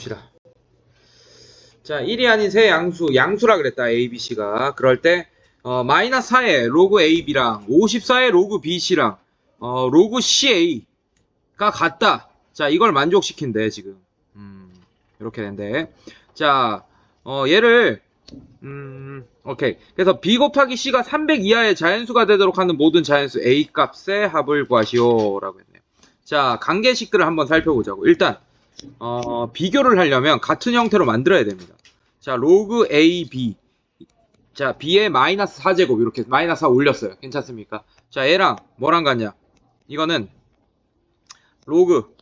봅시다. 자, 1이 아닌 세 양수, 양수라 그랬다, A, B, C가. 그럴 때, 어, 마이너스 4의 로그 A, B랑 54의 로그 B, C랑, 어, 로그 C, A가 같다. 자, 이걸 만족시킨대, 지금. 음, 이렇게 된대. 자, 어, 얘를, 음, 오케이. 그래서 B 곱하기 C가 300 이하의 자연수가 되도록 하는 모든 자연수 A 값의 합을 구하시오. 라고 했네요. 자, 관계식들을 한번 살펴보자고. 일단, 어, 비교를 하려면 같은 형태로 만들어야 됩니다. 자, 로그 A, B. 자, B의 마이너스 4제곱. 이렇게 마이너스 4 올렸어요. 괜찮습니까? 자, 얘랑 뭐랑 같냐? 이거는 로그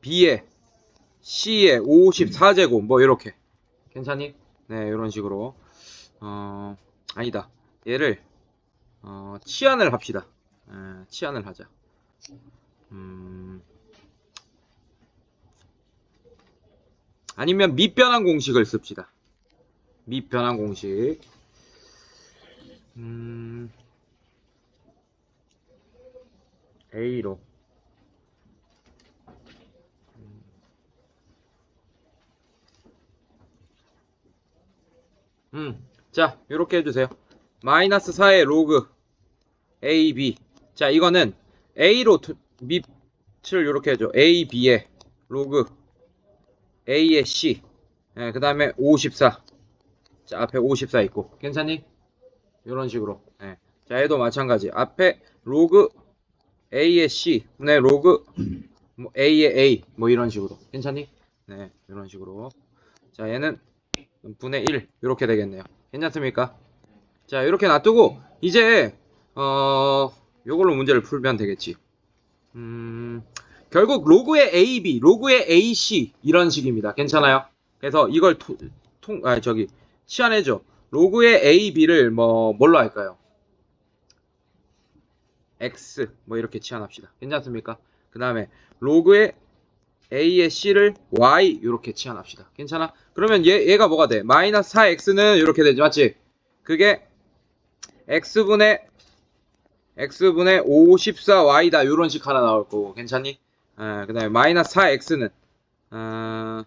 B의 C의 54제곱. 뭐, 이렇게. 괜찮니? 네, 이런 식으로. 어, 아니다. 얘를, 어, 치환을 합시다. 에, 치환을 하자. 음, 아니면 밑변환 공식을 씁시다. 밑변환 공식. 음, A로. 음, 자, 이렇게 해주세요. 마이너스 4의 로그 A, B. 자, 이거는 A로 두- 밑을 이렇게 해줘. A, B의 로그 A의 C. 그 다음에 54. 자, 앞에 54 있고. 괜찮니? 이런 식으로. 예. 자, 얘도 마찬가지. 앞에 로그 A의 C. 분의 로그 뭐 A의 A. 뭐 이런 식으로. 괜찮니? 네, 이런 식으로. 자, 얘는 분의 1. 이렇게 되겠네요. 괜찮습니까? 자, 이렇게 놔두고, 이제, 어, 요걸로 문제를 풀면 되겠지. 음, 결국 로그의 AB, 로그의 AC 이런 식입니다. 괜찮아요? 그래서 이걸 토- 통, 아, 저기, 치환해줘. 로그의 AB를 뭐, 뭘로 할까요? X, 뭐 이렇게 치환합시다. 괜찮습니까? 그 다음에 로그의 A의 C를 Y 이렇게 치환합시다. 괜찮아? 그러면 얘, 얘가 뭐가 돼? 마이너스 4X는 이렇게 되지, 맞지? 그게 X분의 X분의 54Y다. 이런 식 하나 나올 거고. 괜찮니? 그 다음에 마이너스 4X는 어,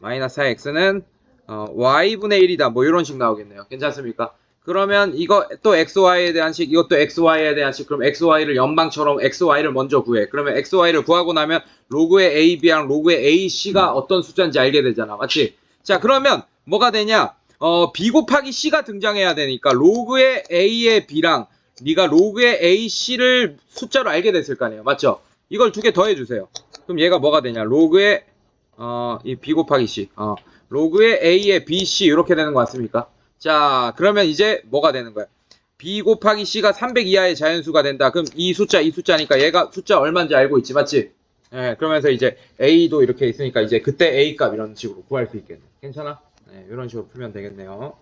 마이너스 4X는 어, Y분의 1이다. 뭐 이런 식 나오겠네요. 괜찮습니까? 그러면 이거 또 XY에 대한 식, 이것도 XY에 대한 식, 그럼 XY를 연방처럼 XY를 먼저 구해. 그러면 XY를 구하고 나면 로그의 AB랑 로그의 AC가 어떤 숫자인지 알게 되잖아. 맞지? 자, 그러면 뭐가 되냐? 어, B 곱하기 C가 등장해야 되니까 로그의 A의 B랑 네가 로그의 AC를 숫자로 알게 됐을 거 아니에요. 맞죠? 이걸 두 개 더해 주세요. 그럼 얘가 뭐가 되냐? 로그의 어, 이 B 곱하기 C. 어, 로그의 A의 BC 이렇게 되는 거 같습니까? 자, 그러면 이제 뭐가 되는 거야? B 곱하기 C가 300 이하의 자연수가 된다. 그럼 이 숫자, 이 숫자니까 얘가 숫자 얼마인지 알고 있지, 맞지? 예, 그러면서 이제 A도 이렇게 있으니까 이제 그때 A 값 이런 식으로 구할 수 있겠네. 괜찮아? 네, 이런 식으로 풀면 되겠네요.